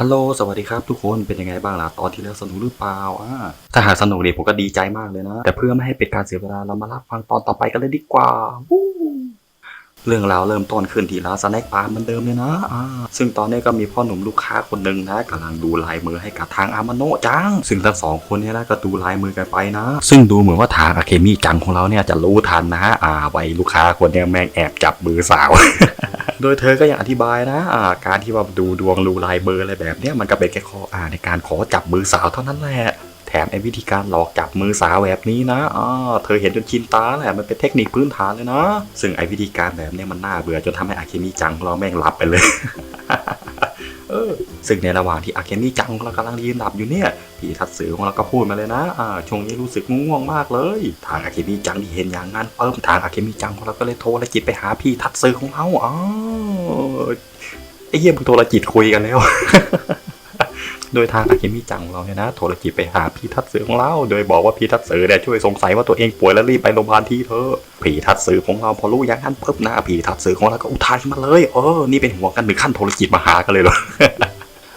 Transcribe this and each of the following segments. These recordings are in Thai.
ฮัลโหล สวัสดีครับทุกคน เป็นยังไงบ้างล่ะ ตอนที่แล้วสนุกหรือเปล่าอ่าถ้าหากสนุกเนี่ยผมก็ดีใจมากเลยนะ แต่เพื่อไม่ให้เป็นการเสียเวลา เรามารับฟังตอนต่อไปกันเลยดีกว่าวู เรื่องราวเริ่มต้นขึ้นที่ร้านสแน็คปาร์เหมือนเดิมเลยนะอ่าซึ่งตอนนี้ก็มีพ่อหนุ่มลูกค้าคนหนึ่งนะกำลังดูลายมือให้กับทางอามาโนะจัง ซึ่งทั้งสองคนเนี่ยนะก็ดูลายมือกันไปนะ ซึ่งดูเหมือนว่าทางอาเคมิจังของเราเนี่ยจะรู้ทันนะอ่าไว้ลูกค้าคนเนี้แม่งแอบจับมือสาวโดยเธอก็ยังอธิบายนะอ่าการที่ว่าดูดวงรูลายเบอร์อะไรแบบเนี้ยมันก็เป็นแค่ข้ออ่าในการขอจับมือสาวเท่านั้นแหละ แถมไอ้วิธีการหลอกจับมือสาวแบบนี้นะอ่าเธอเห็นจนชินตาแหละมันเป็นเทคนิคพื้นฐานเลยนะ ซึ่งไอ้วิธีการแบบนี้มันน่าเบื่อจนทำให้อาเคมิจังเราแม่งหลับไปเลยซึ่งในระหว่างที่อาเคมิจังของเรากำลังยืนหลับอยู่เนี่ยพี่ทัดสือของเราก็พูดมาเลยนะอ่าช่วงนี้รู้สึกง่วงมากเลย ทางอาเคมิจังที่เห็นอย่างนั้นเพิ่มทางอาเคมิจังของเราก็เลยโทรและจิตไปหาพี่ทัดสือของเราอ๋อไอ้เหี้ยมึงโทรจิตคุยกันแล้ว โดยทางอาเคมิจังของเราเนี่ยนะโทรจิไปหาพี่ทัดสือของเรา โดยบอกว่าพี่ทัดสือเนี่ยช่วยสงสัยว่าตัวเองป่วยแล้วรีบไปโรงพยาบาลที่เถอะพี่ทัดสือของเราพอรู้อย่างนั้นปุ๊บนะพี่ทัดสือของเราก็อุทานขึ้นมาเลยเออนี่เป็นห่วงกันถึงขั้นโทรจิมาหากันเลยเหรอ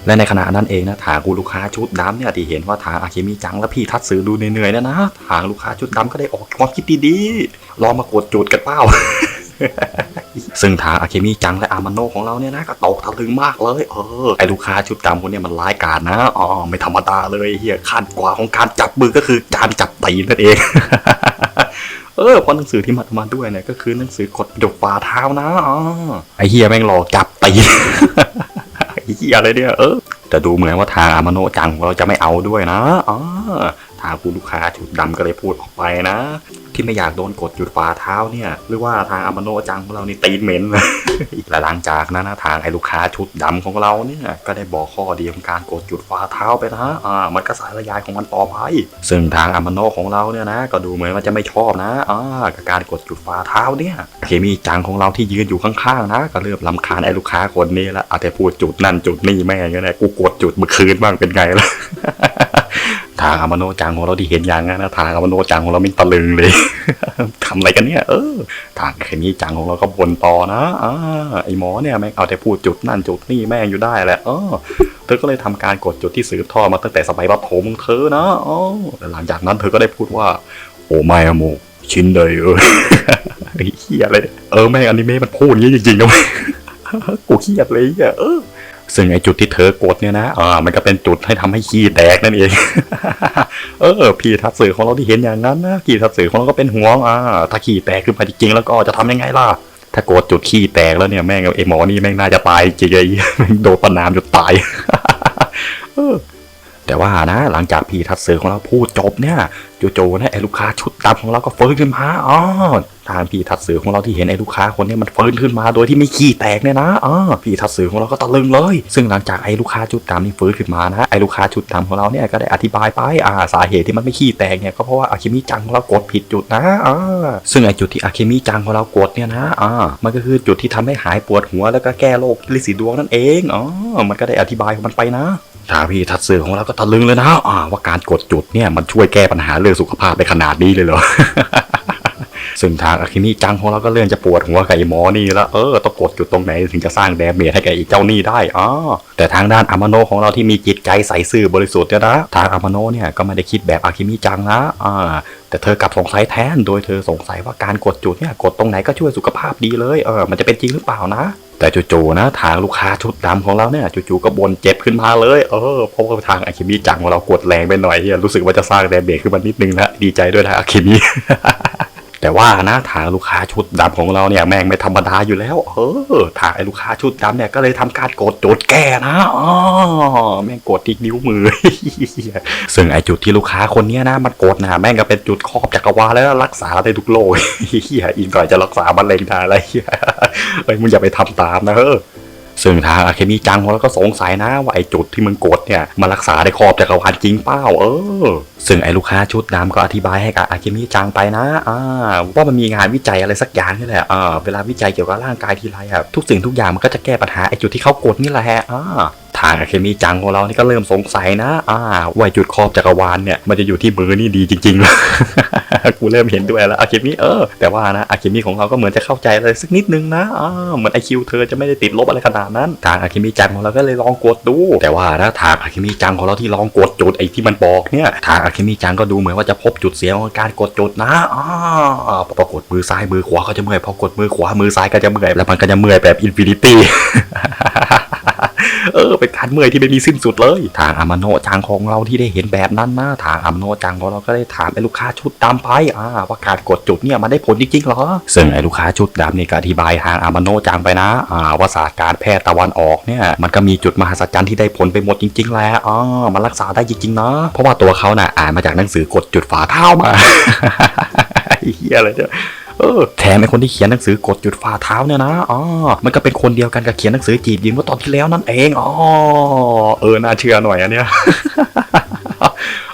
และในขณะนั้นเองนะทางกูลูกค้าชุดดำเนี่ยที่เห็นว่าทางอาเคมิจังและพี่ทัดซื้อดูเหนื่อยๆนะนะทางลูกค้าชุดดำก็ได้ออกความคิดดีๆลองมากดจุดกันเปล่า ซึ่งทางอาเคมิจังและอามาโนของเราเนี่ยนะก็ตกตะลึงมากเลย เออไอลูกค้าชุดดำคนเนี้มันร้ายกาจนะอ๋อไม่ธรรมดาเลยเฮียขั้นกว่าของการจับมือก็คือการจับตีนนั่นเองเออเพราะหนังสือที่มันมาด้วยเนี่ยก็คือหนังสือกดดกฝ่าเท้านะอ๋อไอเฮียแม่งหลอกจับตีไอเหี้ยอะไรเนี่ยเออแต่ดูเหมือนว่าทางอามาโนจังของเราจะไม่เอาด้วยนะอ๋อทางคุณลูกค้าชุดดำก็เลยพูดออกไปนะ ที่ไม่อยากโดนกดหยุดฝ่าเท้าเนี่ยหรือว่าทางอามาโนจังของเรานี่ตีนเหม็นและหลังจากนั้นทางไอ้ลูกค้าชุดดำของเราเนี่ยก็ได้บอกข้อดีของการกดหยุดฝ่าเท้าไปนะอ่ามันก็สายระยายของมันต่อไป ซึ่งทางอามาโนของเราเนี่ยนะก็ดูเหมือนว่าจะไม่ชอบนะอ่ากับการกดหยุดฝ่าเท้าเนี่ยเคมีจังของเราที่ยืนอยู่ข้างๆนะก็เริ่มลำคาญไอ้ลูกค้าคนนี้ละเอาแต่พูดจุดนั่นจุดนี่แม่งเนี่ยกูกดจุดเมื่อคืนบ้างเป็นไงล่ะ ทางอามาโนจังของเราที่เห็นอย่างนั้นนะทางอามาโนจังของเราไม่ตะลึงเลยทำอะไรกันเนี่ย เออ ทางเคมีจังของเราก็บ่นต่อนะอ่าไอหมอเนี่ยแม่งเอาแต่พูดจุดนั่นจุดนี่แม่งอยู่ได้แหละเออเธอก็เลยทำการกดจุดที่สืบทอดมาตั้งแต่สมัยประถมเธอนะอ๋อหลังจากนั้นเธอก็ได้พูดว่า โอ้ไม่อะโมชินเลยเออไอ้เหี้ยอะไรเนี่ยเออแม่งอนิเมะมันพูดอย่างนี้จริงๆนะเว้ยกูเครียดเลยอะเออ ซึ่งไอ้จุดที่เธอกดเนี่ยนะอ่ามันก็เป็นจุดให้ทำให้ขี้แตกนั่นเอง เออพี่ทัดสื่อของเราที่เห็นอย่างนั้นนะพี่ทัดสื่อของเราก็เป็นห่วงอ่าถ้าขี้แตกขึ้นมาจริงๆแล้วก็จะทำยังไงล่ะถ้ากดจุดขี้แตกแล้วเนี่ยแม่งไอหมอนี่แม่งน่าจะตายจริงๆไอ้เหี้ยแม่งโดนประนามจนตายแต่ว่านะหลังจากพี่ทัดสื่อของเราพูดจบเนี่ยจู่ๆนะไอ้ลูกค้าชุดดำของเราก็เฟื้นขึ้นมาอ๋อางพี่ทัดสื่อของเราที่เห็นไอ้ลูกค้าคนนี้มันฟื้นขึ้นมาโดยที่ไม่ขี้แตกเนี่ยนะอ๋อพี่ทัดสื่อของเราก็ตะลึงเลย ซึ่งหลังจากไอ้ลูกค้าชุดดำนี่ฟื้นขึ้นมานะไอ้ลูกค้าชุดดำของเราเนี่ยก็ได้อธิบายไปอ่าสาเหตุที่มันไม่ขี้แตกเนี่ยก็เพราะว่าอะเคมีจังของเรากดผิดจุดนะอ่าซึ่งไอ้จุดที่อะเคมีจังของเรากดเนี่ยนะอ่ามันก็คือจุดที่ทำให้หายปวดหัวแล้วก็แก้โรคลิสีดวงนั่นเองอ๋อมันก็ได้อธิบายของมันไปนะทาพี่ทัดสื่อของเราก็ตะลึงเลยนะอ่าว่าการกดจุดเนี่ยมันช่วยแก้ปัญหาเรื่องสุขภาพได้ขนาดนี้เลยเหรอ ซึ่งทางอาคินี่จังของเราก็เริ่มจะปวดหัวกับไอ้หมอนี่แล้วเออต้องกดจุดตรงไหนถึงจะสร้างแดเมจให้กับไอ้เจ้านี่ได้อ๋อแต่ทางด้านอามาโนของเราที่มีจิตใจใสซื่อบริสุทธิ์เนี่ยนะทางอามาโนเนี่ยก็ไม่ได้คิดแบบอาคิมิจังนะอ่าแต่เธอกลับสงสัยแทนโดยเธอสงสัยว่าการกดจุดเนี่ยกดตรงไหนก็ช่วยสุขภาพดีเลยเออมันจะเป็นจริงหรือเปล่านะแต่จู่ๆนะทางลูกค้าชุดดำของเราเนี่ยจู่ๆก็บ่นเจ็บขึ้นมาเลยเออเพราะว่าทางอาคิมิจังของเรากดแรงไปหน่อยเฮียรู้สึกว่าจะสร้างแดเมจขึ้นมานิดนึงแล้วดีใจด้วยนะอาคิมิ แต่ว่านะทางลูกค้าชุดดำของเราเนี่ยแม่งไม่ธรรมดาอยู่แล้ว เออทางไอ้ลูกค้าชุดดำเนี่ยก็เลยทำการกดจุดแก้นะอ๋อแม่งกดที่นิ้วมือ ซึ่งไอ้จุดที่ลูกค้าคนนี้นะมันกดนะแม่งก็เป็นจุดครอบจักรวาลแล้วรักษาได้ทุกโรคเฮียอีกหน่อยจะรักษามะเร็งได้อะไรเฮียเอ้ยมึงอย่าไปทำตามนะเฮ้อ ซึ่งทางอาเคมีจังของเราก็สงสัยนะว่าไอ้จุดที่มึงกดเนี่ยมารักษาได้ครอบจักรวาลจริงเปล่าเออ ซึ่งไอ้ลูกค้าชุดดำก็อธิบายให้กับอาเคมีจังไปนะอ่าว่ามันมีงานวิจัยอะไรสักอย่างนี่แหละอ่าเวลาวิจัยเกี่ยวกับร่างกายทีไรอะทุกสิ่งทุกอย่างมันก็จะแก้ปัญหาไอ้จุดที่เขากดนี่แหละอ่า ทางอาเคมีจังของเรานี่ก็เริ่มสงสัยนะ อ่าว่าจุดครอบจักรวาลเนี่ยมันจะอยู่ที่มือนี่ดีจริงๆเหรอกูเริ่มเห็นด้วยแล้วอาเคมิเออแต่ว่านะอาเคมิของเราก็เหมือนจะเข้าใจอะไรสักนิดนึงนะอ่าเหมือนไอคิวเธอจะไม่ได้ติดลบอะไรขนาดนั้นทางอาเคมิจังของเราก็เลยลองกดดู แต่ว่านะทางอาเคมิจังของเราที่ลองกดจุดไอที่มันบอกเนี่ยทางอาเคมิจังก็ดูเหมือนว่าจะพบจุดเสียของการกดจุดนะอ่าพอกดมือซ้ายมือขวาก็จะเมื่อยพอกดมือขวามือซ้ายก็จะเมื่อยแล้วมันก็จะเมื่อยแบบอินฟินิตี้ ออเป็นการเมื่อยที่ไม่มีสิ้นสุดเลย ทางอามาโนะจังของเราที่ได้เห็นแบบนั้นนะทางอามาโนะจังของเราก็ได้ถามไอ้ลูกค้าชุดดำไปอ่าว่าการกดจุดเนี่ยมันได้ผลจริงๆเหรอ ซึ่งไอ้ลูกค้าชุดดำเนี่ยก็อธิบายทางอามาโนะจังไปนะอ่าว่าศาสตร์การแพทย์ตะวันออกเนี่ยมันก็มีจุดมหัศจรรย์ที่ได้ผลไปหมดจริง ๆ แล้วอ๋อมันรักษาได้จริงๆนะเพราะว่าตัวเขาน่ะอ่านมาจากหนังสือ กดจุดฝาเท้ามาไอ้เฮียอะไรเนี่ย เออแถมไอ้คนที่เขียนหนังสือกดจุดฝ่าเท้าเนี่ยนะอ๋อมันก็เป็นคนเดียวกันกับเขียนหนังสือจีบยิงเมื่อตอนที่แล้วนั่นเองอ๋อเออน่าเชื่อหน่อยอันเนี้ย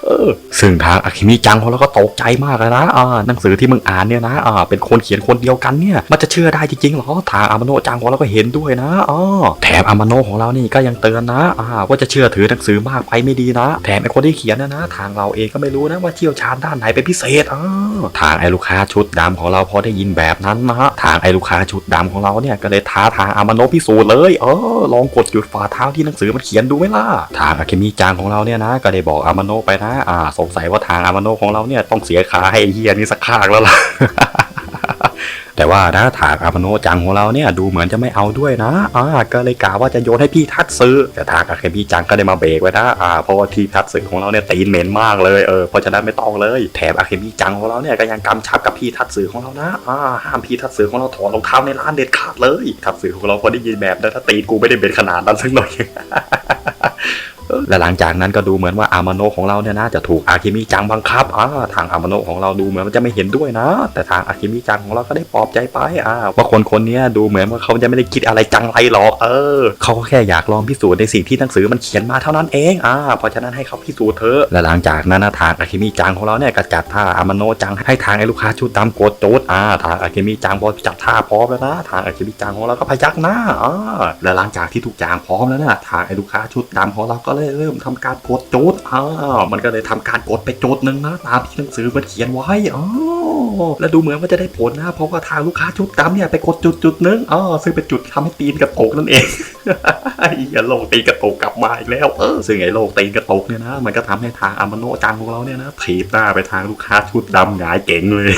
ออซึ่งทางอาคิมิจังของเราก็ตกใจมากเลยนะอ่าหนังสือที่มึงอ่านเนี่ยนะอ่าเป็นคนเขียนคนเดียวกันเนี่ย มันจะเชื่อได้จริงๆเหรอทางอามาโนะจังของเราก็เห็นด้วยนะอ๋อแถมอามาโนะของเรานี่ก็ยังเตือนนะอ่าว่าจะเชื่อถือหนังสือมากไปไม่ดีนะ แถมไอ้คนที่เขียนนะนะ ทางเราเองก็ไม่รู้นะว่าเชี่ยวชาญด้านไหนเป็นพิเศษอ่าทางไอ้ลูกค้าชุดดำของเราพอได้ยินแบบนั้นนะฮะทางไอ้ลูกค้าชุดดำของเราเนี่ยก็เลยท้าทางอามาโนะพิสูจน์เลยเออลองกดจุดฝ่าเท้าที่หนังสือมันเขียนดูไหมล่ะทางอาเคมิจังของเราเนี่ยนะ ก็ได้บอกอามโนะไปนะอ่า สงสัยว่าทางอามาโนของเราเนี่ยต้องเสียขาให้เฮียนี่สักข้างแล้วล่ะ แต่ว่านะถางอามาโนจังของเราเนี่ยดูเหมือนจะไม่เอาด้วยนะ อ่า ก็เลยกล่าวว่าจะโยนให้พี่ทัดซื้อ แต่ทางอาเคมิจังก็ได้มาเบรกไว้นะ อ่า เพราะว่าที่ทัดซื้อของเราเนี่ยตีนเหม็นมากเลย เออ เพราะฉะนั้นไม่ต้องเลย แถมอาเคมิจังของเราเนี่ยก็ยังกำชับกับพี่ทัดซื้อของเรานะ อ่า ห้ามพี่ทัดซื้อของเราถอดรองเท้าในร้านเด็ดขาดเลย ทัดซื้อของเราพอได้ยินแบบนั้นถ้าตีนกูไม่ได้เป็นขนาดนั้นสักหน่อย และหลังจากนั้นก็ดูเหมือนว่าอามาโนของเราเนี่ยนะจะถูกอาคิมิจังบังคับอ่าทางอามาโนของเราดูเหมือนจะไม่เห็นด้วยนะ แต่ทางอาคิมิจังของเราก็ได้ปลอบใจไปอ่าว่าคนคนนี้ดูเหมือนว่าเขาจะไม่ได้คิดอะไรจังไรหรอกเออเขาก็แค่อยากลองพิสูจน์ในสิ่งที่หนังสือมันเขียนมาเท่านั้นเองอ่าเพราะฉะนั้นให้เขาพิสูจน์เถอะและหลังจากนั้นนะทางอาคิมิจังของเราเนี่ยก็จัดท่าอามาโนจังให้ทางไอ้ลูกค้าชุดดำกดโจดอ่าทางอาคิมิจังพอจัดท่าพร้อมแล้วนะทางอาคิมิจังของเราก็พยักหน้าอ่าและหลังจากที่ทุกอย่างพร้อมแล้วนะทางไอ้ลูกค้าชุดดำของเราก็เลยเริ่มทำการกดโจทย์อ่ามันก็เลยทำการกดไปโจทย์หนึ่งนะตามที่หนังสือมันเขียนไว้อ๋อและดูเหมือนว่าจะได้ผลนะ เพราะว่าทางลูกค้าชุดดำเนี่ยไปกดจุดจุดนึงอ๋อซึ่งเป็นจุดที่ทำให้ตีนกระตกนั่นเองไอ้โลกตีนกระตกกลับมาอีกแล้วเออซึ่งไอ้โลกตีนกระตกเนี่ยนะ มันก็ทำให้ทางอามาโนจังของเราเนี่ยนะถีบหน้าไปทางลูกค้าชุดดำหงายเก๋งเลย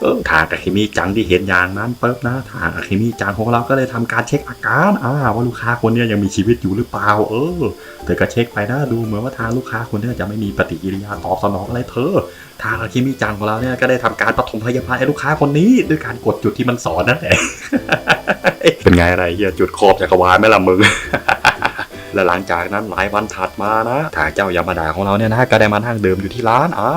เออทางอะคิมิจังที่เห็นอย่างนั้นปุ๊บนะทางอะคิมิจังของเราก็เลยทำการเช็คอาการอ่าว่าลูกค้าคนนี้ยังมีชีวิตอยู่หรือเปล่า เออเธอก็เช็คไปนะดูเหมือนว่าทางลูกค้าคนนี้จะไม่มีปฏิกิริยาตอบสนองอะไรเธอ ทางอะคิมิจังของเราเนี่ยก็ได้ทำการปฐมพยาบาลให้ลูกค้าคนนี้ด้วยการกดจุดที่มันสอนนั่นแหละเป็นไงอะไรเฮียจุดครอบจักรวาลไหมล่ะมึง และหลังจากนั้นหลายวันถัดมานะทางเจ้ายามาดาของเราเนี่ยนะก็ได้มานั่งดื่มอยู่ที่ร้านอ่า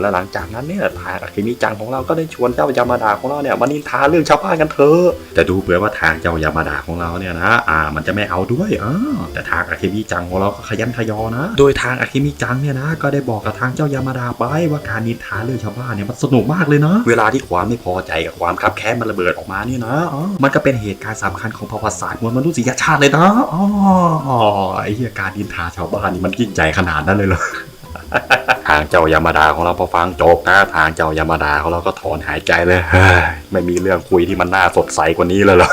และหลังจากนั้นเนี่ยทางอาคิมิจังของเราก็ได้ชวนเจ้ายามาดาของเราเนี่ยมานินทาเรื่องชาวบ้านกันเถอะแต่ดูเหมือว่าทางเจ้ายามาดาของเราเนี่ยนะอ่ามันจะไม่เอาด้วยอ่าแต่ทางอาคิมิจังของเราก็ขยันขยอนะ โดยทางอาคิมิจังเนี่ยนะก็ได้บอกกับทางเจ้ายามาดาไปว่าการนินทาเรื่องชาวบ้านเนี่ยมันสนุกมากเลยนะ เวลาที่ความไม่พอใจกับความคับแค้นมันระเบิดออกมาเนี่ยนะอ๋อมันก็เป็นเหตุการณ์สำคัญของประวัติศาสตร์มวลมนุษยชาติเลยนะอ๋อไอ้เหี้ยการนินทาชาวบ้านนี่มันยิ่งใหญ่ขนาดนั้นเลยเหรอทางเจ้ายามาดาของเราพอฟังจบนะทางเจ้ายามาดาของเราก็ถอนหายใจเลยไม่มีเรื่องคุยที่มันน่าสดใสกว่านี้เลยเหรอ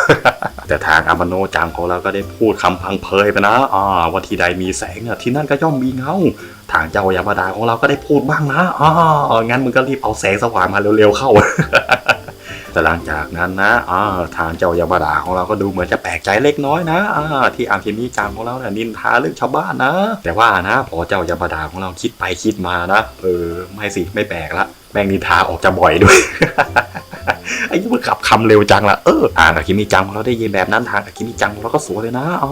แต่ทางอามาโนจังของเราก็ได้พูดคำพังเพยไปนะอ่าว่าที่ใดมีแสงอะที่นั่นก็ย่อมมีเงาทางเจ้ายามาดาของเราก็ได้พูดบ้างนะอ่างั้นมึงก็รีบเอาแสงสว่างมาเร็วๆเข้า แต่หลังจากนั้นนะอาทางเจ้ายามาดาของเราก็ดูเหมือนจะแปลกใจเล็กน้อยนะอาที่อาเคมีจังของเราเนี่ยนินทาเรื่องชาวบ้านนะ แต่ว่านะ พอเจ้ายามาดาของเราคิดไปคิดมานะเออไม่สิไม่แปลกละแม่งนินทาออกจะบ่อยด้วยไอ้ยี่มันขับคำเร็วจังละเออทางอาคิมิจังของเราได้ยินแบบนั้นทางอาคิมิจังของเราก็สวยเลยนะอ๋อ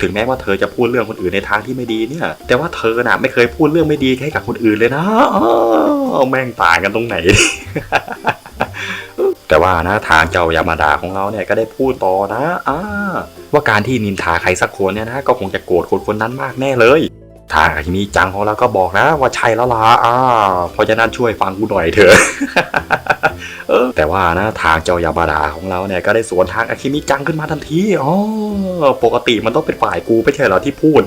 ถึงแม้ว่าเธอจะพูดเรื่องคนอื่นในทางที่ไม่ดีเนี่ย แต่ว่าเธอน่ะไม่เคยพูดเรื่องไม่ดีให้กับคนอื่นเลยนะอ๋อแม่งต่างกันตรงไหน แต่ว่านะทางเจ้ายามาดาของเราเนี่ยก็ได้พูดต่อนะอ่าว่าการที่นินทาใครสักคนเนี่ยนะก็คงจะโกรธคนคนนั้นมากแน่เลย ทางอาคิมิจังของเราก็บอกนะ ว่าใช่แล้วล่ะอ่าเพราะฉะนั้นช่วยฟังกูหน่อยเถอะแต่ว่านะทางเจ้ายามาดาของเราเนี่ยก็ได้สวนทางอาคิมิจังขึ้นมาทันทีอ๋อปกติมันต้องเป็นฝ่ายกูไม่ใช่เหรอที่พูด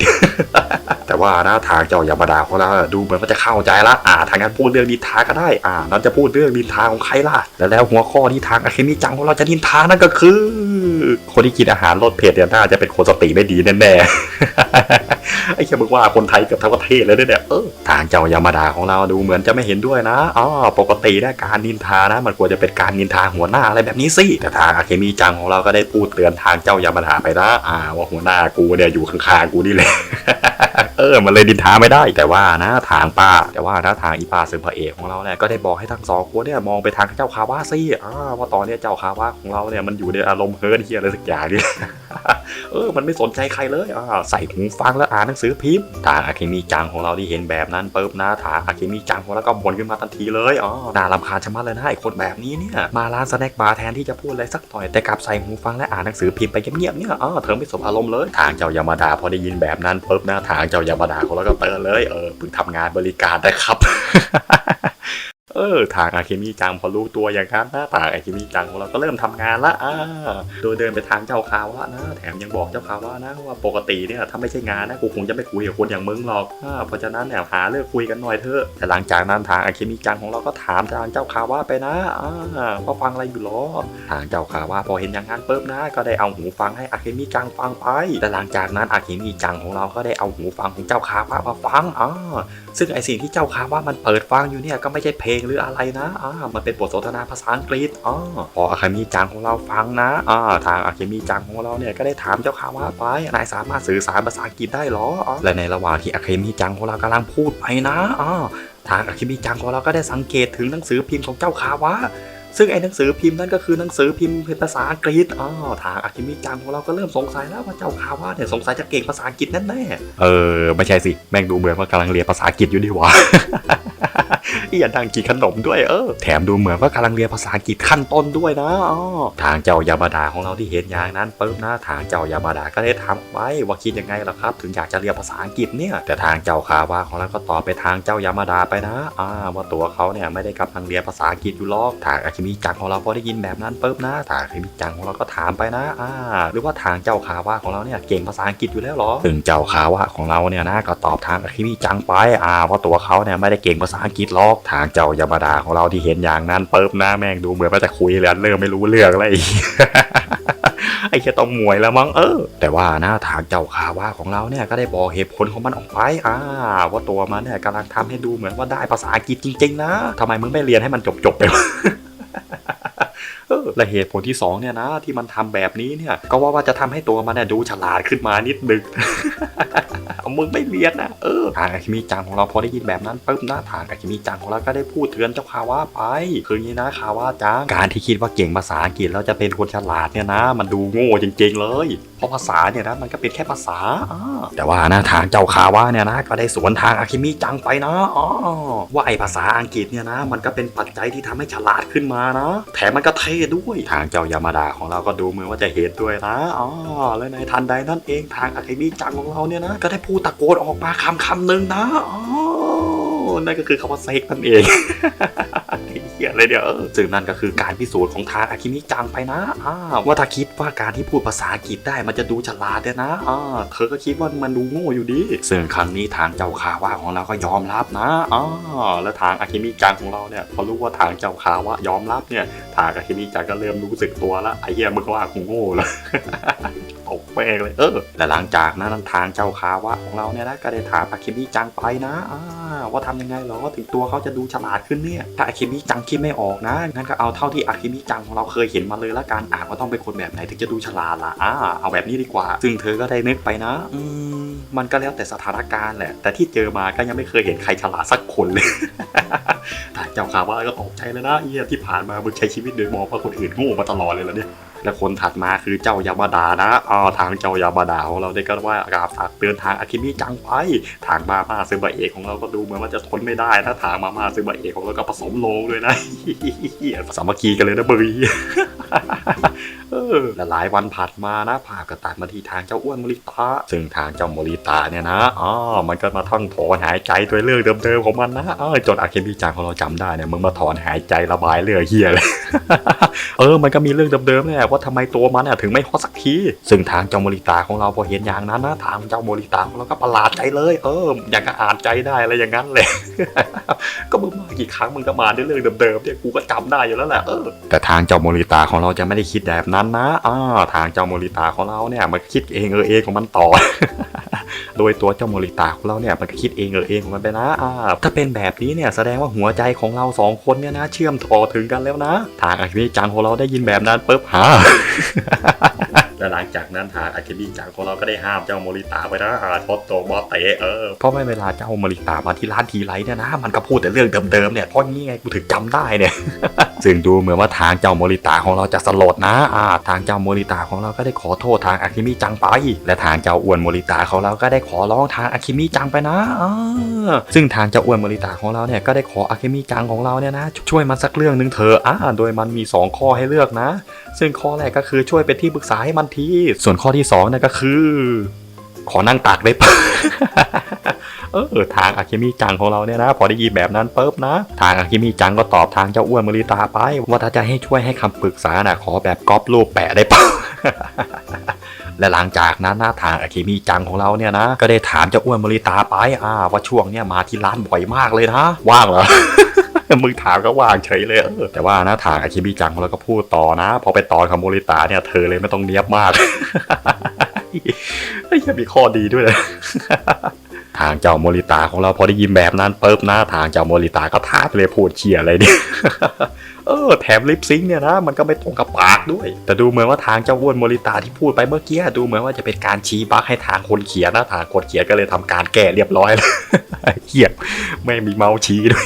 แต่ว่านะทางเจ้ายามาดาของเราดูเหมือนว่าจะเข้าใจละอ่าทางนั้นพูดเรื่องนินทาก็ได้ อ่าเราจะพูดเรื่องนินทาของใครล่ะ แล้วแล้วหัวข้อที่ทางอะเคมีจังของเราจะนินทานั่นก็คือ คนที่กินอาหารรสเผ็ดเนี่ยน่าจะเป็นคนสติไม่ดีแน่ๆ ไอ้แค่มึงว่าคนไทยเกือบทั้งประเทศเลยเนี่ยเออทางเจ้ายามาดาของเราดูเหมือนจะไม่เห็นด้วยนะอ๋อปกตินะการนินทานะ มันควรจะเป็นการนินทาหัวหน้าอะไรแบบนี้สิแต่ทางอะเคมีจังของเราก็ได้พูดเตือนทางเจ้ายามาดาไปนะอ่าว่าหัวหน้ากูเนี่ยอยู่ข้างๆกูนี่แหละเออ มันเลยดินท้าไม่ได้ แต่ว่านะทางป้า แต่ว่านะทางอีป้าซึ่งพระเอกของเราเนี่ยก็ได้บอกให้ทั้งสองคนเนี่ยมองไปทางเจ้าคาวาสิอ่ว่าตอนนี้เจ้าคาวาของเราเนี่ยมันอยู่ในอารมณ์เฮิร์นเฮียอะไรสักอย่างนี่ เออ มันไม่สนใจใครเลยอ่าใส่หูฟังแล้วอ่านหนังสือพิมพ์ทางอาเคมีจังของเราที่เห็นแบบนั้นปุ๊บนะทางอาเคมีจังของเราก็บ่นขึ้นมาทันทีเลยอ๋อน่ารำคาญชะมัดเลยนะไอ้คนแบบนี้เนี่ย มาร้านสแน็คบาร์แทนที่จะพูดอะไรสักหน่อยแต่กลับใส่หูฟังและอ่านหนังสือพิมพ์ไปเงียบๆเนี่ยอ๋อเธอไม่สบอารมณ์เลย ทางเจ้ายามาดาพอได้ยินแบบนั้นปุ๊บนะทางเจ้ายามาดาของเราก็เตือนเลยเออเพิ่งทำงานบริการนะครับ เออทางอาเคมีจังพอรู้ตัวอย่างนั้นนะทาอาเคมีจังของเราก็เริ่มทำงานละอ่าโดยเดินไปทางเจ้าคาวะนะ แถมยังบอกเจ้าคาวะนะว่าปกติเนี่ยถ้าไม่ใช่งานนะกูคงจะไม่คุยกับคนอย่างมึงหรอกอ่าเพราะฉะนั้นเนี่ยหาเลิกคุยกันหน่อยเถอะแต่หลังจากนั้นทางอาเคมีจังของเราก็ถามทางเจ้าคาวะไปนะอ่าว่าฟังอะไรอยู่หรอทางเจ้าคาวะพอเห็นอย่างนั้นปุ๊บนะ ก็ได้เอาหูฟังให้อาเคมีจังฟังไปแต่หลังจากนั้นอาเคมีจังของเราก็ได้เอาหูฟังของเจ้าคาวะมาฟังอ่า ซึ่งไอสิ่งที่เจ้าค้าว่ามันเปิดฟังอยู่เนี่ยก็ไม่ใช่เพลงหรืออะไรนะอ่ามันเป็นบทสนทนาภาษาอังกฤษอ๋อพออาคามีจังของเราฟังนะอ่าทางอาคามีจังของเราเนี่ยก็ได้ถามเจ้าค้าว่าไปนายสามารถสื่อสารภาษาอังกฤษได้หรออ๋อและในระหว่างที่อาคามีจังของเรากำลังพูดไปนะอ่าทางอาคามีจังของเราก็ได้สังเกตถึงหนังสือพิมพ์ของเจ้าค้าว่า ซึ่งไอ้หนังสือพิมพ์นั่นก็คือหนังสือพิมพ์เป็นภาษาอังกฤษอ๋อทางอาคิมิจังของเราก็เริ่มสงสัยแล้วว่าเจ้าคาวาเนี่ยสงสัยจะเก่งภาษาอังกฤษแน่ๆเออไม่ใช่สิแม่งดูเหมือนว่ากำลังเรียนภาษาอังกฤษอยู่ดีวะ อย่าดังกินขนมด้วยเออแถมดูเหมือนว่ากำลังเรียนภาษาอังกฤษขั้นต้นด้วยนะอ๋อทางเจ้ายามาดาของเราที่เห็นอย่างนั้นปุ๊บนะทางเจ้ายามาดาก็ได้ถามไว้ว่าคิดยังไงล่ะครับ ถึงอยากจะเรียนภาษาอังกฤษเนี่ย แต่ทางเจ้าคาวะของเราก็ตอบไปทางเจ้ายามาดาไปนะอ่าว่าตัวเขาเนี่ยไม่ได้กำลังเรียนภาษาอังกฤษอยู่หรอกทางอาคิมิจังของเราพอได้ยินแบบนั้นปุ๊บนะทางอาคิมิจังของเราก็ถามไปนะอ่าหรือว่าทางเจ้าคาวะของเราเนี่ยเก่งภาษาอังกฤษอยู่แล้วเหรอซึ่งเจ้าคาวะของเราเนี่ยนะก็ตอบทางอาคิมิจังไปอ่าว่าตัวเขาเนี่ยไม่ได้เก่งภาษาอังกฤษหรอกทางเจ้ายามาดาของเราที่เห็นอย่างนั้นเปิบหน้าแม่งดูเหมือนว่าจะคุยแล้วเริ่มไม่รู้เรื่องอะไรไอ้แค่ต้องมวยแล้วมั้งเออ แต่ว่านะทางเจ้าคาวาของเราเนี่ยก็ได้บอกเหตุผลของมันออกไปอ่าว่าตัวมันเนี่ยกำลังทำให้ดูเหมือนว่าได้ภาษาอังกฤษจริงๆนะทำไมมึงไม่เรียนให้มันจบๆไป เออและเหตุผลที่สองเนี่ยนะที่มันทำแบบนี้เนี่ย ก็ว่าว่าจะทำให้ตัวมันเนี่ยดูฉลาดขึ้นมานิดนึงเอามึงไม่เรียนนะเออทางอาคิมิจังของเราพอได้ยินแบบนั้นปุ๊บนะทางอาคิมิจังของเราก็ได้พูดเตือนเจ้าคาวาไป คืออย่างนี้นะคาวาจังการที่คิดว่าเก่งภาษาอังกฤษแล้วจะเป็นคนฉลาดเนี่ยนะ มันดูโง่จริงๆเลย ราะภาษาเนี่ยนะมันก็เป็นแค่ภาษา แต่ว่านะทางเจ้าคาวาเนี่ยนะก็ได้สวนทางอาคิมิจังไปนะอ๋อว่าไอภาษาอังกฤษเนี่ยนะมันก็เป็นปัจจัยที่ทำให้ฉลาดขึ้นมานะ แถมมันก็เท่ด้วย ทางเจ้ายามาดาของเราก็ดูเหมือนว่าจะเห็นด้วยนะอ๋อและในทันใดนั่นเองทางอาคิมิจังของเราเนี่ยนะก็ได้พูดตะโกนออกมาคำคำหนึ่งนะอ๋อนั่นก็คือคำว่าเซ็กนั่นเอง เหี้ยเลยเดี๋ยวซึ่งนั่นก็คือการพิสูจน์ของทางอาคิมิจังไปนะว่าถ้าคิดว่าการที่พูดภาษาอังกฤษได้มันจะดูฉลาดเนี่ยนะเธอก็คิดว่ามันดูโง่อยู่ดีซึ่งครั้งนี้ทางเจ้าคาวะของเราก็ยอมรับนะอแล้วทางอาคิมิจังของเราเนี่ยพอรู้ว่าทางเจ้าคาวะยอมรับเนี่ยทางอาคิมิจังก็เริ่มรู้สึกตัวแล้วไอ้เหี้ยมึงว่ากูโง่แล้ว กแม่งเลยเออและหลังจากนั้นทางเจ้าคาวะของเราเนี่ยนะก็ได้ถามอาคิมิจังไปนะอ่าว่าทำยังไงหรอถึงตัวเขาจะดูฉลาดขึ้นเนี่ยถ้าอาคิมิจังคิดไม่ออกนะงั้นก็เอาเท่าที่อาคิมิจังของเราเคยเห็นมาเลยละกันอ่าว่าต้องเป็นคนแบบไหนถึงจะดูฉลาดล่ะอ่าเอาแบบนี้ดีกว่า ซึ่งเธอก็ได้นึกไปนะ อืมมันก็แล้วแต่สถานการณ์แหละ แต่ที่เจอมาก็ยังไม่เคยเห็นใครฉลาดสักคนเลยทางเจ้าคาวะก็ตกใจเลยนะเอียที่ผ่านมามึงใช้ชีวิตโดยมองว่าคนอื่นโง่มาตลอดเลยเหรอเนี่ย และคนถัดมาคือเจ้ายาบาดานะอ๋อทางเจ้ายาบาดาของเราได้ก็ว่ากราบฝากเตือนทางอาคิมิจังไป ทางมาม่าซึบะเอกของเราก็ดูเหมือนว่าจะทนไม่ได้นะทางมาม่าซึบะเอกของเราก็ผสมโลงด้วยนะสามัคคีกันเลยนะเบยเอร์ และหลายวันผ่านมานะภาพก็ตัดมาที่ทางเจ้าอ้วนโมริตะซึ่งทางเจ้าโมริตะเนี่ยนะอ๋อมันก็มาท่องถอนหายใจด้วยเรื่องเดิมๆของมันนะเออจนอาเคมิจังของเราจำได้เนี่ยมึงมาถอนหายใจระบายเรื่องเฮียเลยเออมันก็มีเรื่องเดิมๆเนี่ยว่าทำไมตัวมันเนี่ยถึงไม่ฮอตสักที ซึ่งทางเจ้าโมริตาของเราพอเห็นอย่างนั้นนะทางเจ้าโมริตาของเราก็ประหลาดใจเลย เอออยากจะอ่านใจได้อะไรอย่างนั้นเลยก็มึงมากี่ครั้งมึงก็มาด้วยเรื่องเดิมๆเนี่ยกูก็จำได้อยู่แล้วแหละเออแต่ทางเจ้าโมริตาของเราจะไม่ได้คิดแบบนั้นนะอ่าทางเจ้าโมริตาของเราเนี่ยมันคิดเองเออเองของมันต่อ โดยตัวเจ้าโมริตาของเราเนี่ยมันก็คิดเองเออเองของมันไปนะอ่าถ้าเป็นแบบนี้เนี่ยแสดงว่าหัวใจของเราสองคนเนี่ยนะ เชื่อมต่อถึงกันแล้วนะ ทางอาคิมิจังของเราได้ยินแบบนั้นปุ๊บฮ่า และหลังจากนั้นทางอาคิมิจังของเราก็ได้ห้ามเจ้าโมริตาไปนะอ่าทดโตบอเตะเออเพราะไม่เวลาเจ้าโมริตามาที่ร้านทีไรเนี่ยนะ มันก็พูดแต่เรื่องเดิมๆเนี่ยเพราะงี้ไงกูถึงจำได้เนี่ยซึ่งดูเหมือนว่าทางเจ้าโมริตาของเราจะสลดนะอ่าทางเจ้าโมริตาของเราก็ได้ขอโทษทางอาคิมิจังไป และทางเจ้าอ้วนโมริตาของเราก็ได้ขอร้องทางอาคิมิจังไปนะอ่าซึ่งทางเจ้าอ้วนโมริตาของเราเนี่ยก็ได้ขออาคิมิจังของเราเนี่ยนะ ช่วยมันสักเรื่องหนึ่งเถอะอ่าโดยมันมีสองข้อให้เลือกนะ ซึ่งข้อแรกก็คือช่วยเป็นที่ปรึกษาให้มันที ส่วนข้อที่สองนั่นก็คือ ขอนั่งตักได้ปะเออทางอาคิมิจังของเราเนี่ยนะ พอได้ยินแบบนั้นปุ๊บนะ ทางอาคิมิจังก็ตอบทางเจ้าอ้วนมริตาไป ว่าถ้าจะให้ช่วยให้คำปรึกษานะขอแบบก๊อปรูปแปะได้ปะและหลังจากนั้นนะทางอาคิมิจังของเราเนี่ยนะ ก็ได้ถามเจ้าอ้วนมริตาไปอ่าว่าช่วงเนี้ยมาที่ร้านบ่อยมากเลยนะว่างเหรอ มึงถามก็วางเฉยเลยเออแต่ว่านะทางอาคิมิจังของเราก็พูดต่อนะ พอไปตอนของโมริตาเนี่ยเธอเลยไม่ต้องเนียบมากเฮ้ยังมีข้อดีด้วยเลยทางเจ้าโมริตาของเราพอได้ยินแบบนั้นปุ๊บนะทางเจ้าโมริตาก็ท้าไปเลยพูดเชียอะไรเนี่ยเออแถมลิปซิงเนี่ยนะมันก็ไม่ตรงกับปากด้วย แต่ดูเหมือนว่าทางเจ้าอ้วนโมริตาที่พูดไปเมื่อกี้ดูเหมือนว่าจะเป็นการชี้บั๊กให้ทางคนเขียนนะทางคนเขียนก็เลยทำการแก้เรียบร้อยแล้วเหี้ยไม่มีเมาส์ชี้ด้วย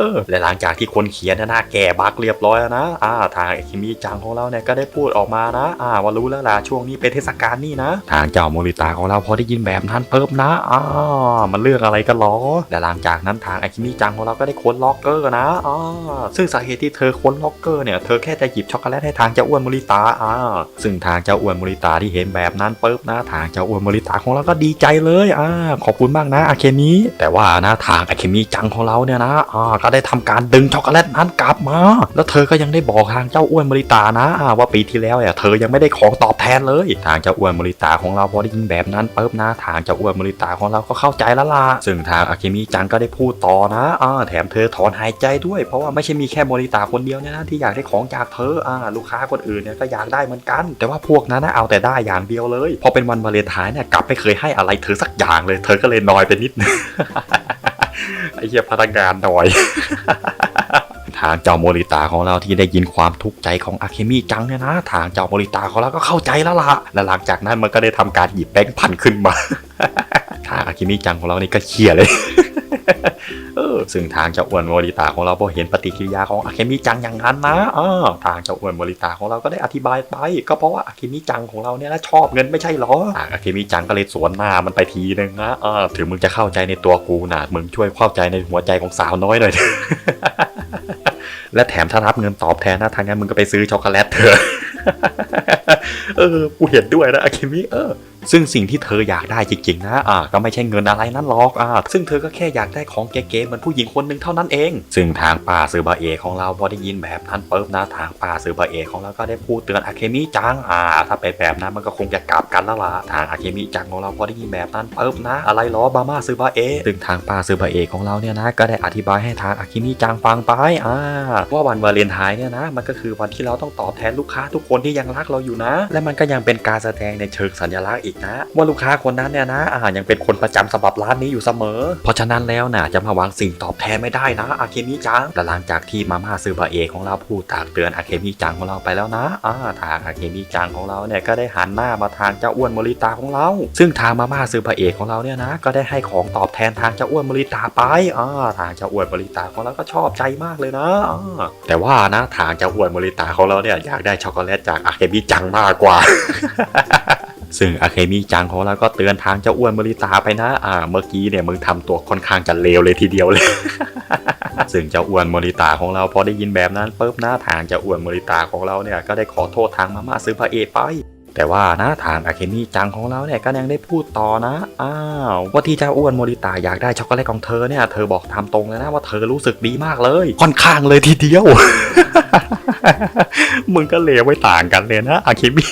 เออและหลังจากที่คนเขียนนยนะแก้บั๊กเรียบร้อยแล้วนะอ่าทางไอคิมิจังของเราเนี่ยก็ได้พูดออกมานะ อ่าว่ารู้แล้วล่ะช่วงนี้เป็นเทศกาลนี่นะ ทางเจ้าโมริตาของเราพอได้ยินแบบนั้นเพิ่มนะอ่ามันเรื่องอะไรกันหรอและหลังจากนั้นทางไอคิมิจังของเราก็ได้ค้นล็อกเกอร์นะอ่าซึ่งสาเหตุที่เธอค้นล็อกเกอร์เนี่ยเธอแค่จะหยิบช็อกโกแลตให้ทางเจ้าอ้วนโมริตาอ่าซึ่งทางเจ้าอ้วนโมริตาที่เห็นแบบนั้นปุ๊บนะ ทางเจ้าอ้วนโมริตาของเราก็ดีใจเลยอ่าขอบคุณมากนะอาเคมิแต่ว่านะทางอาเคมิจังของเราเนี่ยนะอ่าก็ได้ทำการดึงช็อกโกแลตนั้นกลับมา แล้วเธอก็ยังได้บอกทางเจ้าอ้วนมริตานะว่าปีที่แล้วเนี่ยเธอยังไม่ได้ของตอบแทนเลย ทางเจ้าอ้วนมริตาของเราพอได้ยินแบบนั้นปุ๊บนะทางเจ้าอ้วนมริตาของเราก็เข้าใจแล้วล่ะซึ่งทางอาเคมิจังก็ได้พูดต่อนะอ่าแถมเธอถอนหายใจด้วย เพราะว่าไม่ใช่มีแค่มริตาคนเดียวเนี่ยนะที่อยากได้ของจากเธออ่าลูกค้าคนอื่นเนี่ยก็อยากได้เหมือนกัน แต่ว่าพวกนั้นนะเอาแต่ได้อย่างเดียวเลย พอเป็นวันวาเลนไทน์เนี่ยกลับไม่เคยให้อะไรเธอสักอย่างเลย เธอก็เลยนอยไปนิดนึง ไอ้เหี้ยพนักงานหน่อย ทางเจ้าโมริตาของเราที่ได้ยินความทุกข์ใจของอาเคมิจังเนี่ยนะ ทางเจ้าโมริตาของเราก็เข้าใจแล้วล่ะ และหลังจากนั้นมันก็ได้ทำการหยิบแบงค์พันขึ้นมา ทางอาเคมิจังของเรานี่ก็เครียเลย เออซึ่งทางเจ้าอ้วนโมริตาของเราพอเห็นปฏิกิริยาของอาเคมิจังอย่างนั้นนะเออทางเจ้าอ้วนโมริตาของเราก็ได้อธิบายไป ก็เพราะว่าอาเคมิจังของเราเนี่ยนะชอบเงินไม่ใช่หรอทางอาเคมิจังก็เลยสวนหน้ามันไปทีนึงนะเออถึงมึงจะเข้าใจในตัวกูนะมึงช่วยเข้าใจในหัวใจของสาวน้อยหน่อยและแถมถ้ารับเงินตอบแทนนะทางนั้นมึงก็ไปซื้อช็อกโกแลตเถอะเออกูเห็นด้วยนะอาเคมิเออ ซึ่งสิ่งที่เธออยากได้จริงๆนะอ่าก็ไม่ใช่เงินอะไรนั่นหรอกอ่าซึ่งเธอก็แค่อยากได้ของเก๋ๆเหมือนผู้หญิงคนหนึ่งเท่านั้นเอง ซึ่งทางป้าซือบาเอะของเราพอได้ยินแบบนั้นเปิบนะทางป้าซือบาเอะของเราก็ได้พูดเตือนอาเคมิจังอ่าถ้าเป็นแบบนั้นมันก็คงจะกลับกันแล้วล่ะทางอาเคมิจังของเราพอได้ยินแบบนั้นเปิบนะ อะไรล้อบามาซือบาเอะซึ่งทางป้าซือบาเอะของเราเนี่ยนะก็ได้อธิบายให้ทางอาเคมิจังฟังไปอ่าว่าวันวาเลนไทน์เนี่ยนะ มันก็คือวันที่เราต้องตอบแทนลูกค้าทุกคนที่ยังรักเราอยู่นะ และมันก็ยังเป็นการแสดงในเชิงสัญลักษณ์อีกนะ ว่าลูกค้าคนนั้นเนี่ยนะอ่ายังเป็นคนประจำสำหรับร้านนี้อยู่เสมอ เพราะฉะนั้นแล้วนะจะมาวังสิ่งตอบแทนไม่ได้นะอาเคมิจังแต่หลังจากที่มาม่าซื้อบะเอกของเราพูดตากเตือนอาเคมิจังของเราไปแล้วนะอ่าทางอาเคมิจังของเราเนี่ยก็ได้หันหน้ามาทางเจ้าอ้วนมริตาของเรา ซึ่งทางมาม่าซื้อบะเอกของเราเนี่ยนะก็ได้ให้ของตอบแทนทางเจ้าอ้วนมริตาไปอ่าทางเจ้าอ้วนมริตาของเราก็ชอบใจมากเลยนะแต่ว่านะทางเจ้าอ้วนมริตาของเราเนี่ยอยากได้ช็อกโกแลตจากอาเคมิจังมากกว่า ซึ่งอาเคมีจังของเราก็เตือนทางเจ้าอ้วนมริตาไปนะอ่าเมื่อกี้เนี่ยมึงทำตัวค่อนข้างจะเลวเลยทีเดียวเลยซึ่งเจ้าอ้วนมริตาของเราพอได้ยินแบบนั้นปุ๊บหน้าทางเจ้าอ้วนมริตาของเราเนี่ยก็ได้ขอโทษทางมาม่าซื้อพระเอกไปแต่ว่านะทางอาเคมีจังของเราเนี่ยก็ยังได้พูดต่อนะอ้าวว่าที่เจ้าอ้วนโมริตาอยากได้ช็อกโกแลตของเธอเนี่ยเธอบอกทำตรงเลยนะว่าเธอรู้สึกดีมากเลย ค่อนข้างเลยทีเดียว มึงก็เลวไม่ต่างกันเลยนะอาเคมิ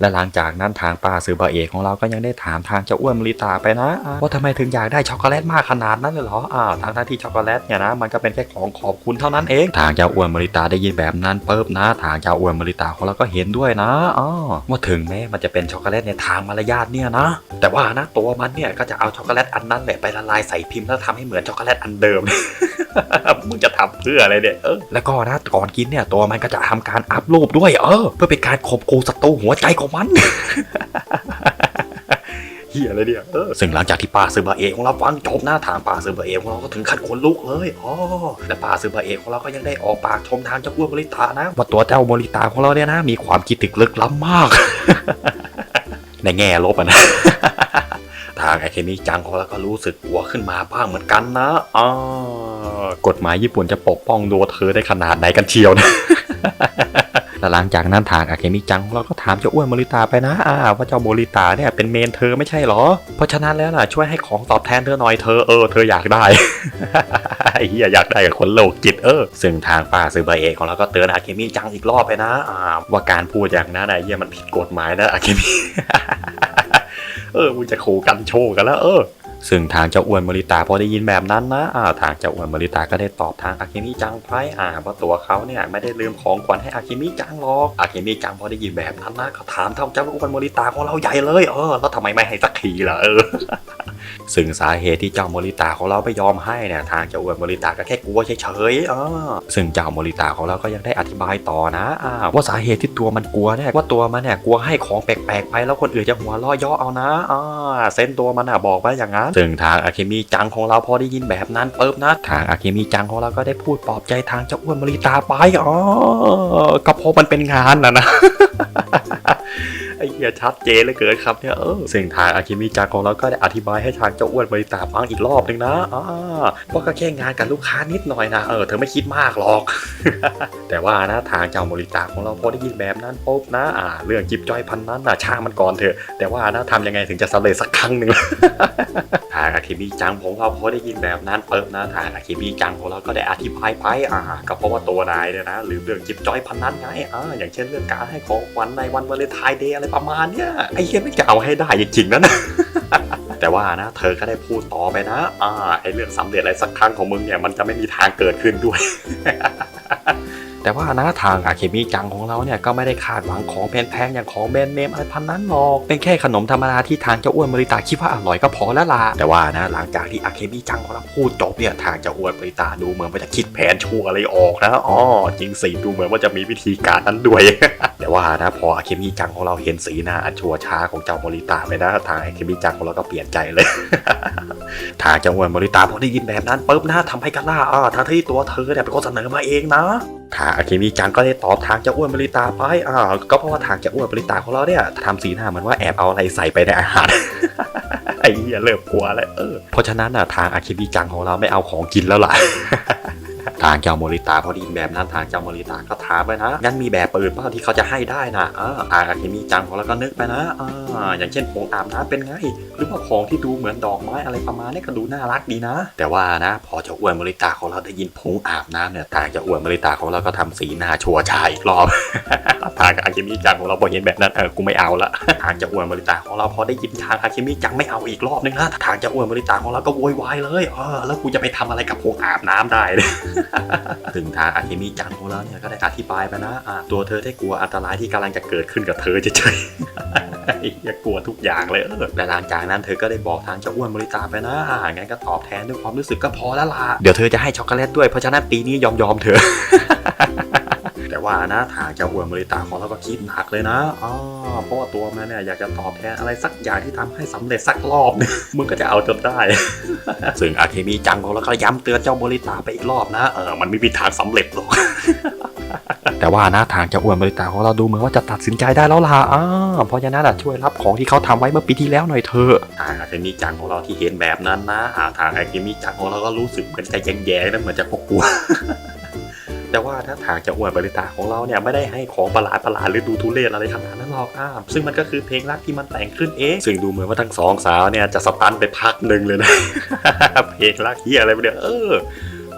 และหลังจากนั้นทางป้าซื้อบะเอกของเราก็ยังได้ถามทางเจ้าอ้วนมริตาไปนะอ่าว่าทำไมถึงอยากได้ช็อกโกแลตมากขนาดนั้นเลยเหรออ้าวทางที่ช็อกโกแลตเนี่ยนะมันก็เป็นแค่ของขอบคุณเท่านั้นเอง ทางเจ้าอ้วนมริตาได้ยินแบบนั้นปุ๊บนะ ทางเจ้าอ้วนมริตาของเราก็เห็นด้วยนะอ๋อว่าถึงแม้มันจะเป็นช็อกโกแลตในทางมารยาทเนี่ยนะ แต่ว่านะตัวมันเนี่ยก็จะเอาช็อกโกแลตอันนั้นแหละไปละลายใส่พิมพ์แล้วทำให้เหมือนช็อกโกแลตอันเดิม มึงจะทำเพื่ออะไรเนี่ยเออแล้วก็นะก่อนกินเนี่ยตัวมันก็จะทำการอัพรูปด้วยเออเพื่อเป็นการข่มขู่ศัตรูหัวใจของมันเฮียอะไรเนี่ยเออซึ่งหลังจากที่ป้าซื้อบะเอของเราฟังจบหน้าทางป้าซื้อบะเอของเราก็ถึงขั้นขนลุกเลยอ๋อและป้าซื้อบะเอของเราก็ยังได้ออกปากชมทางเจ้าอ้วนบริตานะว่าตัวเจ้าบริตาของเราเนี่ยนะ มีความคิดถึงลึกล้ำมาก ในแง่ลบอะนะ ทางไอเคมีจังของเราก็รู้สึกกลัวขึ้นมาบ้างเหมือนกันนะอ๋อกฎหมายญี่ปุ่นจะปกป้องตัวเธอได้ขนาดไหนกันเชียวนะและหลังจากนั้นทางอาเคมิจังของเราก็ถามเจ้าอ้วนโมริตาไปนะอ่าว่าเจ้าโมริตาเนี่ยเป็นเมนเธอไม่ใช่เหรอ เพราะฉะนั้นแล้วน่ะช่วยให้ของตอบแทนเธอหน่อยเธอเออเธออยากได้ไอ้เหี้ยอยากได้กับคนโลกจิตเออ ซึ่งทางป้าซื้อบะเอกของเราก็เตือนอาเคมิจังอีกรอบไปนะอ่าว่าการพูดอย่างนั้นไอ้เหี้ยมันผิดกฎหมายนะอาเคมิ เออมึงจะขู่กันโชว์กันแล้วเออ ซึ่งทางเจ้าอ้วนมริตาพอได้ยินแบบนั้นนะอ่าทางเจ้าอ้วนมริตาก็ได้ตอบทางอาเคมิจังไปอ่าว่าตัวเขาเนี่ยไม่ได้ลืมของขวัญให้อาเคมิจังหรอกอาเคมิจังพอได้ยินแบบนั้นนะก็ถามทางเจ้าอ้วนมริตาของเราใหญ่เลยเออแล้วทำไมไม่ให้สักทีล่ะเออ ซึ่งสาเหตุที่เจ้าโมริตาของเราไม่ยอมให้เนี่ยทางเจ้าอ้วนโมริตาก็แค่กลัวเฉยๆเออซึ่งเจ้าโมริตาของเราก็ยังได้อธิบายต่อนะว่าสาเหตุที่ตัวมันกลัวเนี่ยว่าตัวมันเนี่ยกลัวให้ของแปลกๆไปแล้วคนอื่นจะหัวล้อย่อเอานะอ่าเส้นตัวมันอะบอกไว้อย่างนั้นซึ่งทางอาเคมีจังของเราพอได้ยินแบบนั้นปุ๊บนะทางอาเคมีจังของเราก็ได้พูดปลอบใจทางเจ้าอ้วนมริตาไปอ๋อก็เพราะมันเป็นงานนะนะไอ้เหี้ยชัดเจนเลยเกินครับเนี่ยเออซึ่งทางอาคิมิจังของเราก็ได้อธิบายให้ทางเจ้าอ้วนบริตาฟังอีกรอบหนึ่งนะอ่าเพราะก็แค่งานกับลูกค้านิดหน่อยนะเออเธอไม่คิดมากหรอก แต่ว่านะทางเจ้าบริตาของเราพอได้ยินแบบนั้นปุ๊บนะอ่า เรื่องจิบจ้อยพันนั้นนะช่างมันก่อนเถอะ แต่ว่านะทำยังไงถึงจะสำเร็จสักครั้งหนึ่งทางอาคิมิจังของเราพอได้ยินแบบนั้นปุ๊บนะทางอาคิมิจังของเราก็ได้อธิบายไปอ่าก็เพราะว่าตัวนายเนี่ยนะหรือเรื่องจิบจ้อยพันนั้นไงอ่าอย่างเช่นเรื่องการให้ของขวัญในวันวาเลนไทน์เดย์อะไรประมาณเนี้ยไอ้เหี้ยไม่จะเอาให้ได้จริงๆนะนะ แต่ว่านะ เธอก็ได้พูดต่อไปนะ อ่าไอเรื่องสำเร็จอะไรสักครั้งของมึงเนี่ยมันจะไม่มีทางเกิดขึ้นด้วย แต่ว่านะทางอาเคมีจังของเราเนี่ยก็ไม่ได้คาดหวังของแพงๆอย่างของแบรนด์เนมอะไรพันนั้นหรอกเป็นแค่ขนมธรรมดาที่ทางเจ้าอ้วนบริตาคิดว่าอร่อยก็พอแล้วล่ะแต่ว่านะหลังจากที่อาเคมีจังของเราพูดจบเนี่ยทางเจ้าอ้วนบริตาดูเหมือนว่าจะคิดแผนชั่วอะไรออกนะอ๋อจริงสิดูเหมือนว่าจะมีวิธีการนั้นด้วย แต่ว่านะพออาเคมีจังของเราเห็นสีหน้าอันชัวช้าของเจ้าบริตาไปนะทางอาเคมีจังของเราก็เปลี่ยนใจเลย ทางเจ้าอ้วนบริตาพอได้ยินแบบนั้นปุ๊บนะทำให้กันล่าอ่าทางที่ตัวเธอเนี่ยเป็นคนเสนอมาเองนะทางอาเคมีจังก็ได้ตอบทางเจ้าอ้วนบริตาไปอ่าก็เพราะว่าทางเจ้าอ้วนบริตาของเราเนี่ยทำสีหน้าเหมือนว่าแอบเอาอะไรใส่ไปในอาหารไอ้เหี้ยเริ่มกลัวแล้วเออเพราะฉะนั้นอะทางอาเคมีจังของเราไม่เอาของกินแล้วล่ะ ทางเจ้าโมริตาพอดีแบบนั้นทางเจ้าโมริตาก็ถามไปนะงั้นมีแบบปืนเปล่าที่เขาจะให้ได้นะอ่าทางอาเคมีจังของเราก็นึกไปนะอ่าอย่างเช่นผงอาบน้ำเป็นไง หรือว่าของที่ดูเหมือนดอกไม้อะไรประมาณนี้ก็ดูน่ารักดีนะ แต่ว่านะพอเจ้าอ้วนโมริตาของเราได้ยินผงอาบน้ำเนี่ยทางเจ้าอ้วนโมริตาของเราก็ทำสีหน้าชัวร์ชายอีกรอบทางอาเคมีจังของเราพอเห็นแบบนั้นเออกูไม่เอาละทางเจ้าอ้วนบริตาของเราพอได้ยินทางอาเคมีจังไม่เอาอีกรอบนึงนะทางเจ้าอ้วนบริตาของเราก็โวยวายเลยเออแล้วกูจะไปทำอะไรกับพวกอาบน้ำได้เนี่ยถึงทางอาเคมีจังของเราเนี่ยก็ได้อธิบายไปนะะตัวเธอได้กลัวอันตรายที่กำลังจะเกิดขึ้นกับเธอเฉยๆอย่ากลัวทุกอย่างเลยและหลังจากนั้นเธอก็ได้บอกทางเจ้าอ้วนบริตาไปนะอ่างั้นก็ตอบแทนด้วยความรู้สึกก็พอแล้วล่ะเดี๋ยวเธอจะให้ช็อกโกแลตด้วยเพราะฉะนั้นปีนี้ยอมยอมเธอ ว่านะทางเจ้าอ้วนบริตาของเราก็คิดหนักเลยนะอ๋อเพราะว่าตัวมันเนี่ยอยากจะตอบแทนอะไรสักอย่างที่ทำให้สำเร็จสักรอบนึงมึงก็จะเอาจนได้ ซึ่งอาเคมีจังของเราก็ย้ำเตือนเจ้าบริตาไปอีกรอบนะเออมันไม่มีทางสำเร็จหรอกแต่ว่าน้าทางเจะอ้วนบริตาของเราดูเหมือนว่าจะตัดสินใจได้แล้วล่ะอ่าเพราะฉะนั้นช่วยรับของที่เขาทำไว้เมื่อปีที่แล้วหน่อยเถอะทางอาเคมีจังของเราที่เห็นแบบนั้นนะอ่าทางอาเคมีจังของเราก็รู้สึกเหมือนจแย่ๆนะเหมือนจะกลัว แต่ว่าถ้าทางจะอวดบริตาของเราเนี่ยไม่ได้ให้ของประหลาดประหลาดๆหรือดูทุเรศอะไรขนาดนั้นหรอกอ้าซึ่งมันก็คือเพลงรักที่มันแต่งขึ้นเองซึ่งดูเหมือนว่าทั้งสองสาวเนี่ยจะสตันไปพักหนึ่งเลยนะเพลงรักเฮียอะไรไปเนี่ยเออ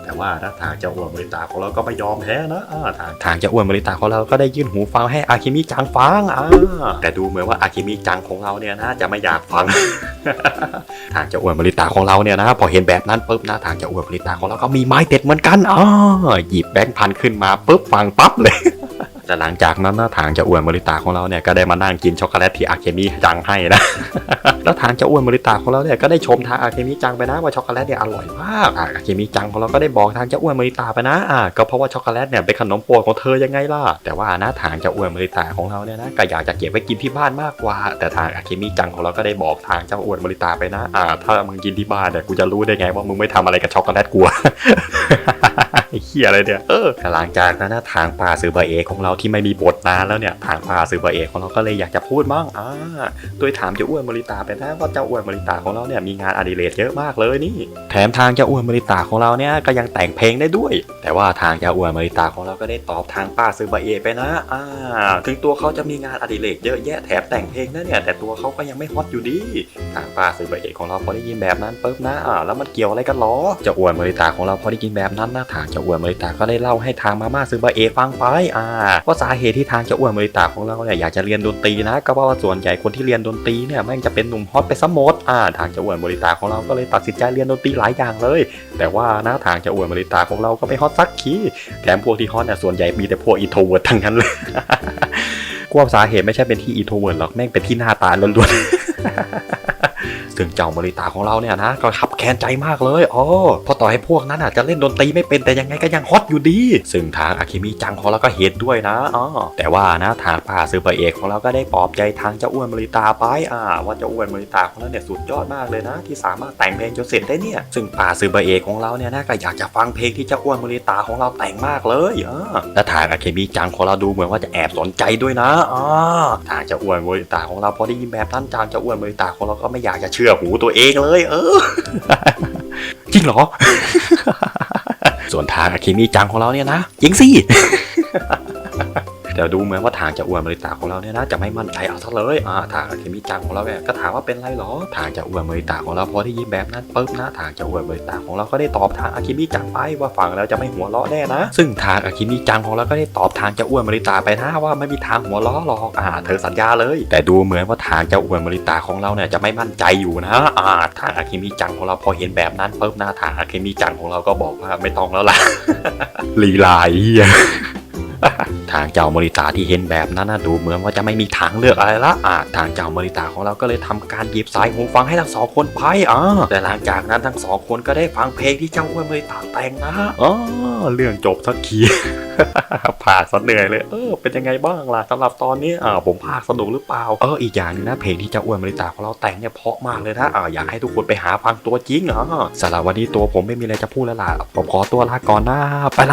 แต่ว่าถ้าทางเจ้าอ้วนบริตาของเราก็ไม่ยอมแพ้นะทางทางเจ้าอ้วนบริตาของเราก็ได้ยื่นหูฟังให้อาคิมิจังฟังแต่ดูเหมือนว่าอาคิมิจังของเราเนี่ยนะจะไม่อยากฟัง ทางเจ้าอ้วนบริตาของเราเนี่ยนะพอเห็นแบบนั้นปุ๊บนะทางเจ้าอ้วนบริตาของเราก็มีไม้เด็ดเหมือนกันอ๋อหยิบแบงค์พันขึ้นมาปุ๊บฟังปั๊บเลย แต่หลังจากนั้นนะทางจ้าอ้วนบริตาของเราเนี่ยก็ได้มานั่งกินช็อกโกแลตที่อาเคมิจังให้นะ แล้วทางจ้าอ้วนบริตาของเราเนี่ยก็ได้ชมทางอาเคมิจังไปนะว่าช็อกโกแลตเนี่ยอร่อยมากอาเคมิจังของเราก็ได้บอกทางจ้าอ้วนบริตาไปนะอ่าก็เพราะว่าช็อกโกแลตเนี่ยเป็นขนมโปรดของเธอยังไงล่ะแต่ว่านะทางจ้าอ้วนบริตาของเราเนี่ยนะก็อยากจะเก็บไว้กินที่บ้านมากกว่า แต่ทางอาเคมิจังของเราก็ได้บอกทางเจ้าอ้วนบริตาไปนะอ่าถ้ามึงกินที่บ้านเนี่ยกูจะรู้ได้ไงว่ามึงไม่ทำอะไรกับช็อกโกแลตกูไอ้ เหี้ยอะไรเนี่ยเออหลังจากนั้นทางป่าซือบะเอกของเราที่ไม่มีบทนานแล้วเนี่ยทางป่าซือบะเอกของเราก็เลยอยากจะพูดบ้างอ่าโดยถามเจ้าอ้วนมริตาไปนะว่าเจ้าอ้วนมริตาของเราเนี่ยมีงานอดิเรกเยอะมากเลยนี่ แถมทางเจ้าอ้วนมริตาของเราเนี่ยก็ยังแต่งเพลงได้ด้วย แต่ว่าทางเจ้าอ้วนมริตาของเราก็ได้ตอบทางป้าซือบะเอกไปนะอ่าถึงตัวเขาจะมีงานอดิเรกเยอะแยะแถมแต่งเพลงนะเนี่ยแต่ตัวเขาก็ยังไม่ฮอตอยู่ดีทางป้าซือบะเอกของเราพอได้ยินแบบนั้นปุ๊บนะอ่าแล้วมันเกี่ยวอะไรกันหรอเจ้าอ้วนมริตาของเราพอได้ยินแบบนั้นนะทางเจ้าอ้วนมริตาก็ได้เล่าให้ทางมาม่าซือบะเอฟังไปอ่าว่าสาเหตุที่ทางเจ้าอ้วนมริตาของเราเนี่ยอยากจะเรียนดนตรีนะ ก็เพราะว่าส่วนใหญ่คนที่เรียนดนตรีเนี่ยแม่งจะเป็นหนุ่มฮอตไปซะหมดอ่าทางเจ้าอ้วนมริตาของเราก็เลยตัดสินใจเรียนดนตรีหลายอย่างเลย แต่ว่านะทางเจ้าอ้วนมริตาของเราก็ไม่ฮอตสักทีแถมพวกที่ฮอตเนี่ยส่วนใหญ่มีแต่พวกอินโทเวิร์ดทั้งนั้นเลยกว่าสาเหตุไม่ใช่เป็นที่อินโทเวิร์ดหรอกแม่งเป็นที่หน้าตาล้วนๆ ซึ่งเจ้ามริตาของเราเนี่ยนะก็ขับแค้นใจมากเลยอ๋อพราะต่อให้พวกนั้นอาจจะเล่นดนตรีไม่เป็นแต่ยังไงก็ยังฮอตอยู่ดี ซึ่งทางอาคิมิจังของเราก็เห็นด้วยนะอ๋อแต่ว่านะทางป่าซื้อปเอกของเราก็ได้ปลอบใจทางเจ้าอ้วนมริตาไปอ่าว่าเจ้าอ้วนมริตาของเราเนี่ยสุดยอดมากเลยนะ ที่สามารถแต่งเพลงจนเสร็จได้เนี่ย ซึ่งป่าซื้อปเอกของเราเนี่ยนะก็อยากจะฟังเพลงที่เจ้าอ้วนมริตาของเราแต่งมากเลยอ่าและทางอาคิมิจังของเราดูเหมือนว่าจะแอบสนใจด้วยนะอ๋อทางเจ้าอ้วนมริตาของเราพอได้ยินแบบนั้นทางเจ้าอ้วนมริตาของเราก็ไม่อยากจะเชื่อหูตัวเองเลย เออ จริงเหรอ ส่วนทางอาคิมิจังของเราเนี่ยนะจริงสิ แต่ดูเหมือนว่าทางจะอ้วนบริตาของเราเนี่ยนะจะไม่มั่นใจเอาซะเลยอ่าทางอาคิมิจังของเราเนี่ยก็ถามว่าเป็นไรหรอ ทางจะอ้วนบริตาของเราพอได้ยินแบบนั้นปุ๊บนะทางจะอ้วนบริตาของเราก็ได้ตอบทางอาคิมิจังไปว่าฟังแล้วจะไม่หัวเราะแน่นะ ซึ่งทางอาคิมิจังของเราก็ได้ตอบทางจะอ้วนบริตาไปนะว่าไม่มีทางหัวเราะหรอกอ่าเธอสัญญาเลย แต่ดูเหมือนว่าทางจะอ้วนบริตาของเราเนี่ยจะไม่มั่นใจอยู่นะอ่าทางอาคิมิจังของเราพอเห็นแบบนั้นปุ๊บนะทางอาคิมิจังของเราก็บอกว่าไม่ต้องแล้วล่ะลีลายเหี้ย ทางเจ้ามริตาที่เห็นแบบนั้นนะดูเหมือนว่าจะไม่มีทางเลือกอะไรละอ่าทางเจ้ามริตาของเราก็เลยทำการหยิบสายหูฟังให้ทั้งสองคนไปอ่าแต่หลังจากนั้นทั้งสองคนก็ได้ฟังเพลงที่เจ้าอ้วนมริตาแต่งนะอ๋อเรื่องจบสักทีพากซะเหนื่อยเลย เออ เป็นยังไงบ้างล่ะสำหรับตอนนี้อ่าผมพากสนุกหรือเปล่า เออ อีกอย่างนึงนะ เพลงที่เจ้าอ้วนมริตาของเราแต่งเนี่ยเพาะมากเลยนะอ่าอยากให้ทุกคนไปหาฟังตัวจริงอะสำหรับวันนี้ตัวผมไม่มีอะไรจะพูดแล้วล่ะ ผมขอตัวลาก่อนนะ ไปละ